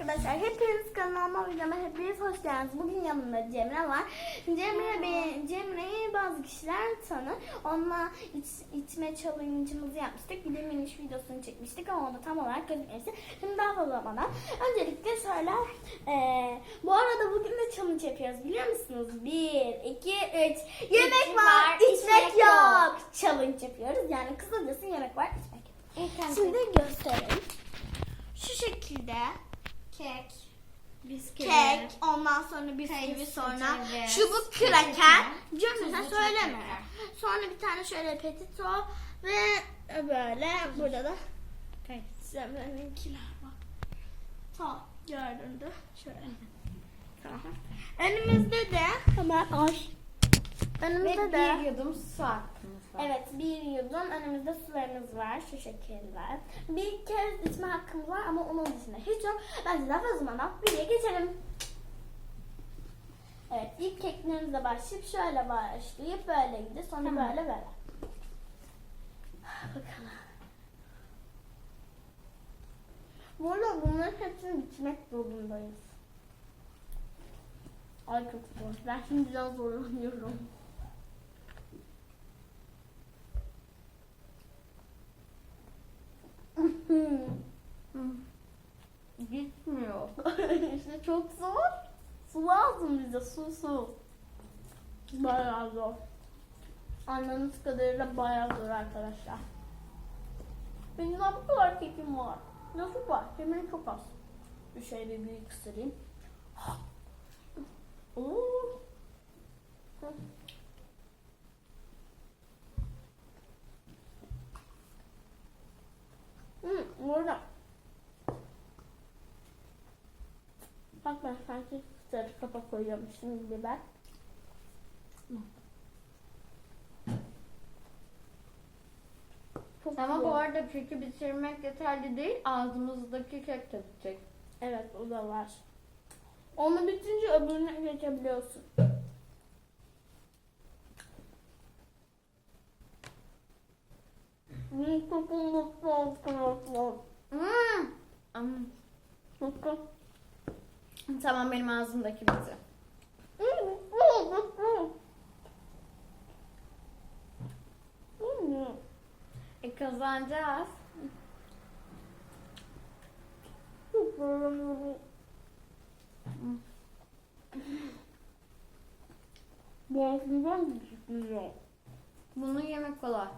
arkadaşlar. Hepiniz kanalıma videoma hepiniz hoş geldiniz. Bugün yanımda Cemre var. Cemre be, Cemre'yi bazı kişiler tanır. Onunla iç, içme challenge'ımızı yapmıştık. Bir de miniş videosunu çekmiştik ama onu tam olarak gözükmemişti. Şimdi daha fazla bana. Öncelikle şöyle. eee, bu arada bugün de challenge yapıyoruz biliyor musunuz? 1, 2, 3. Yemek var, var, içmek içmek yok. Challenge yapıyoruz. Yani kısacası yemek var, içmek yok. Şimdi göstereyim. Şu şekilde kek, bisküvi, kek, ondan sonra bisküvi, sonra çubuk kraker. Tuzlu sen söyleme. Sonra bir tane şöyle petito ve böyle burada da kayısı. Cemre'ninkiler var. Tamam gördüğünde şöyle. Tamam. Önümüzde de hemen ay. Önümüzde Ve de bir yudum su hakkımız Evet bir yudum önümüzde sularımız var şu şekilde. Bir kez içme hakkımız var ama onun dışında hiç yok. Bence daha fazla zaman videoya geçelim. Evet ilk keklerimizle başlayıp şöyle başlayıp böyle gideceğiz sonra Tamam. böyle böyle. Bakalım. Bu arada bunların hepsini bitirmek zorundayız. Ay çok zor. Ben şimdi biraz zorlanıyorum. Gitmiyor. işte çok zor. Su lazım bize su su. Bayağı zor. Anladığınız kadarıyla bayağı zor arkadaşlar. Benim daha bu kadar kekim var. Nasıl var? Hemen çok az. Bir şey bir büyük ısırayım. Oo. Hı. Hı, burada. Bak ben sanki sarı kapak koyuyormuşum gibi ben. Çok Ama güzel. bu arada keki bitirmek yeterli değil. Ağzımızdaki kek de bitecek. Evet o da var. Onu bitince öbürüne geçebiliyorsun. Hmm, çok mutlu oldum. Hmm. Hmm. Tamam benim ağzımdaki bitti. E kazanacağız. Boğazımdan düşüyor. Bunu yemek kolay.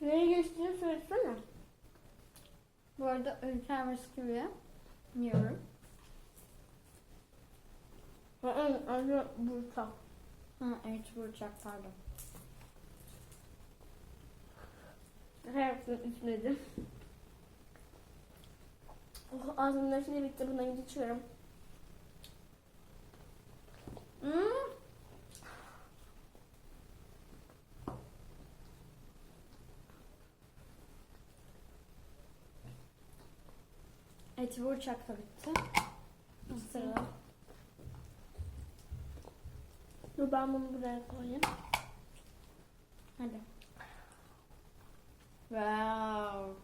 Neye geçtiğini söylesene. Bu arada ülker bisküvi yiyorum. Anne burada. Ha, evet vuracak pardon. Hepsini içmedim. Oh, ağzımda şey bitti. Buna geçiyorum. Hmm. Eti vuracak da bitti. Sırada. Dur ben bunu buraya koyayım. Hadi. Wow.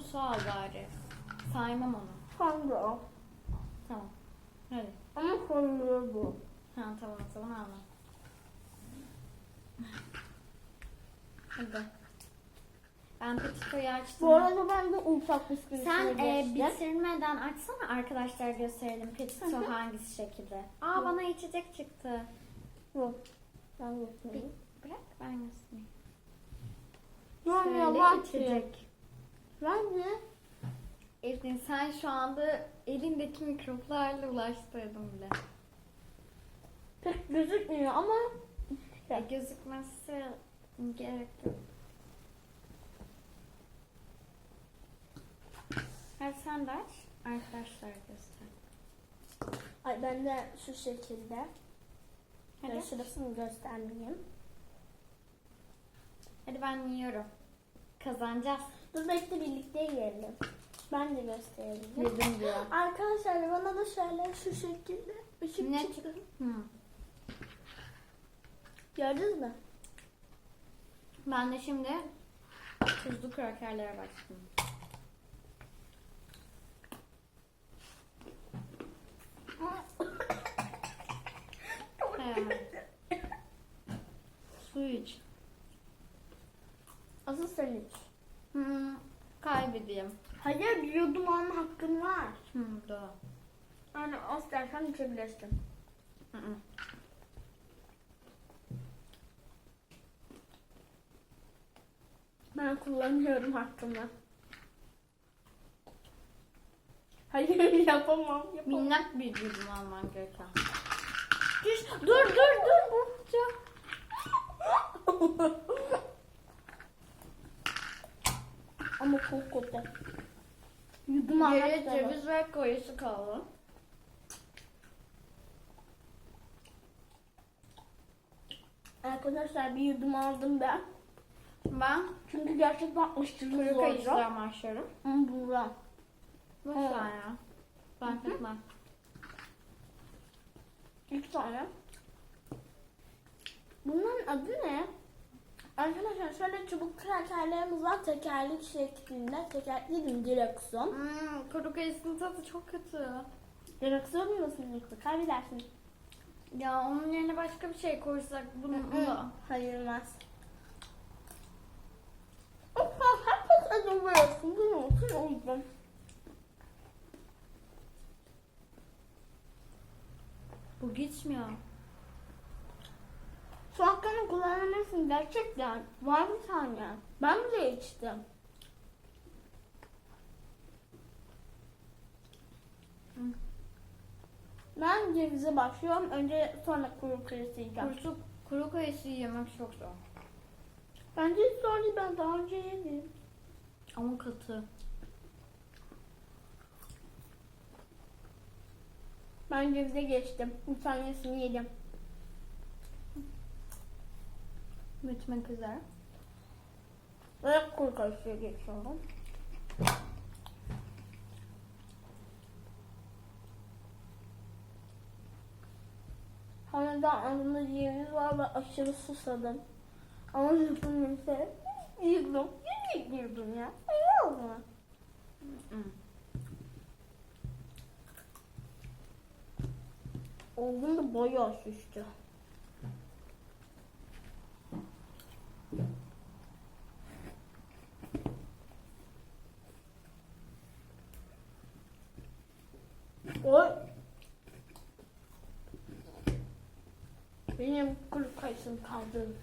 Su al bari. Saymam onu. O? Tamam. Hadi. Ama konuyor bu. Ha tamam zaman alma. Hadi. Ben petitoyu açtım. Bu arada ben de ufak bisküvi Sen e, bitirmeden açsana arkadaşlar gösterelim hı. hangisi şekilde. Aa bana içecek çıktı. Yok. Ben Bir, göstereyim. bırak ben göstereyim. Yani Söyle yalan içecek. Ben de Evlin sen şu anda elindeki mikroplarla ulaştırdın bile. pek gözükmüyor ama Ya gözükmesi gerek yok. Hadi sen de aç. Arkadaşlar göster. Ay ben de şu şekilde. Hadi. Hadi. Şurasını göstermeyeyim. Hadi ben yiyorum. Kazanacağız. Dur bekle birlikte yiyelim. Ben de göstereyim. Yedim diyor. Arkadaşlar bana da şöyle şu şekilde ışık Ne çıktı. Hı. Gördünüz mü? Ben de şimdi Tuzlu krakerlere başladım. He. Su iç. İç. Hmm, kaybedeyim. Hayır yudum alma hakkın var. Hmm, doğru. Yani az dersen içebilirsin. Hı hı. Ben kullanıyorum hakkımı. Hayır yapamam. yapamam. Minnak bir yudum alman gereken. Dur dur dur. Ama çok kötü. Yudum Geriye ceviz ve koyusu kaldı. Arkadaşlar bir yudum aldım ben. Ben Çünkü gerçekten aşırı kuru zor. kayısıdan başlıyorum. Hı, Buğra. Bu Evet. ya. Fark etmez. İlk tane. Bunların adı ne? Arkadaşlar şöyle çubuk krakerlerimiz var tekerlek şeklinde. Tekerlek değil direksiyon. Hmm, kuru kayısının tadı çok kötü. Direksiyon yiyorsun yoksa kaybedersin. Ya onun yerine başka bir şey koysak bunu da. Hayırmaz. Herkes acaba yapsın değil mi? Sen o yüzden. Bu gitmiyor. Kullanamazsın gerçekten. Var bir tane. Ben bile içtim. Ben cevize başlıyorum. Önce sonra kuru kırısı yiyeceğim. Kursu, kuru kayısı yemek çok zor. Bence hiç zor değil. Ben daha önce yedim. Ama katı. Ben cevize geçtim. Bir tanesini yedim. Bitmek üzere. Ve kuru karışıya geçiyorum. Hala ağzımda ceviz var ve aşırı susadım. Ama yapılmışsa yiyordum. Yemek yiyordum ya. Ne oldu? Hı. Oğlum da bayağı şişti. Oy. Benim kuru kaldı.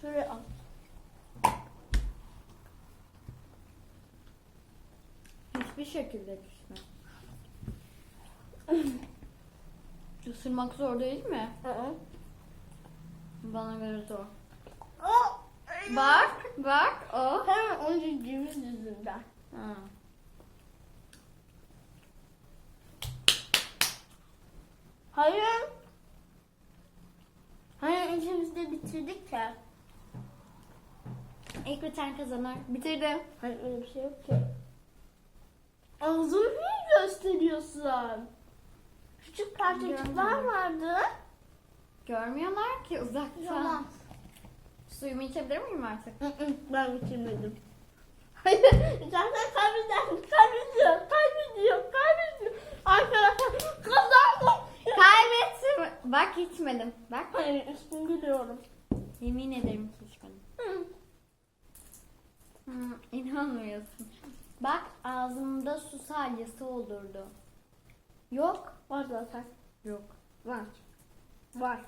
Şuraya al. Hiçbir şekilde pişme. Isırmak zor değil mi? Aa. Bana göre zor. Bak, bak o. Hemen onca ceviz yüzünden. Ha. Hayır. Hayır ikimiz de bitirdik ya. İlk biten kazanır. Bitirdim. Hayır öyle bir şey yok ki. Ağzını niye gösteriyorsun? Küçük parçacıklar vardı. Görmüyorlar ki uzaktan. Tamam. Suyumu içebilir miyim artık? Ben bitirmedim. Hayır, zaten kaybedersin. Kaybediyor, kaybediyor, kaybediyor. Arkadaşlar kazandım. Kaybettim. Bak içmedim. Bak. Hayır, üstün gülüyorum. Yemin ederim. Hı. Hmm, inanmıyorsun. Bak ağzımda su salyası olurdu. Yok. Var zaten. Yok. Var. Var.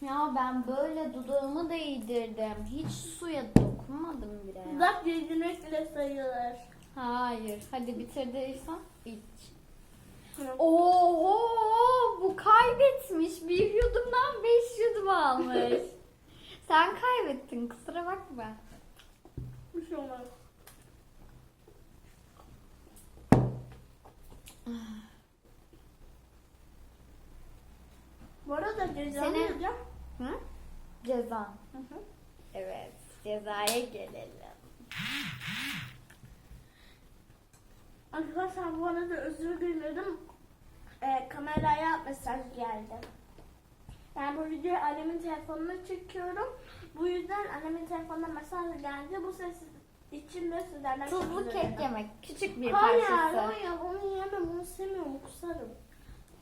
Ya ben böyle dudağımı değdirdim. Hiç suya dokunmadım bile ya. Dudak değdirmek bile sayılır. Hayır. Hadi bitirdiysen iç. Oho bu kaybetmiş. Bir yudumdan beş yudum almış. Sen kaybettin kusura bakma. Bir şey olmaz. Bu arada cezamı Seni- yiyeceğim. Hı? Ceza. Hı hı. Evet cezaya gelelim. Arkadaşlar bu arada özür dilerim. Ee, kameraya mesaj geldi. Yani bu videoyu annemin telefonuna çekiyorum. Bu yüzden annemin telefonuna mesaj geldi. Bu ses içinde sizlerden Tuzlu kek yemek. Küçük bir Hayır, parçası. hayır onu yiyemem. Onu sevmiyorum. Kusarım.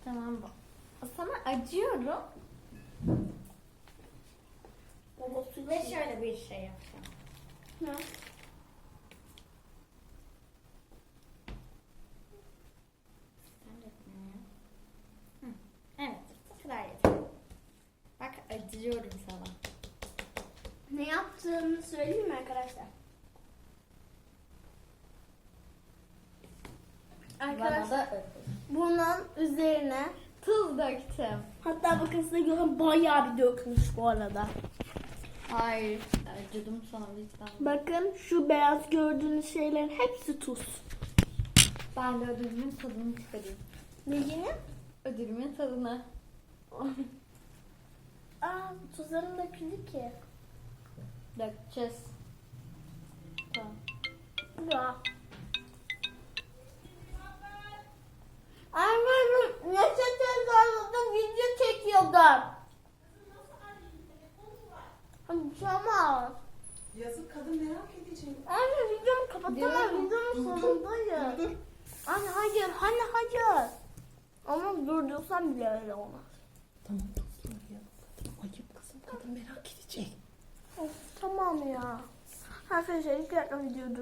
Tamam bu. Sana acıyorum. Ve şöyle bir şey yapacağım. Ne? Sen dökme ya. Hı, Evet, bu kadar yeter. Bak acıyorum sana. Ne yaptığını söyleyeyim mi arkadaşlar? Bana Arkadaşlar da bunun üzerine Tuz döktüm. hatta bakın size görün bayağı bir dökmüş bu arada. Hayır. Acıdım sana vicdan. Bakın şu beyaz gördüğünüz şeylerin hepsi tuz. Ben de ödülümün tadını çıkarayım. Neyini? Ödülümün tadını. Aa tuzlarım döküldü ki. Dökeceğiz. Tamam. Ya. Annem Neşet Ezan'da video çekiyordum. Tamam. Yazık kadın merak edecek. Anne videomu kapatamam. Videonun sonundayım. Dur. Anne hayır. Anne hayır. Ama durdursam bile öyle olmaz. Tamam dur ya. Ayıp kızım kadın merak edecek. Of tamam ya. Arkadaşlar ilk dakika video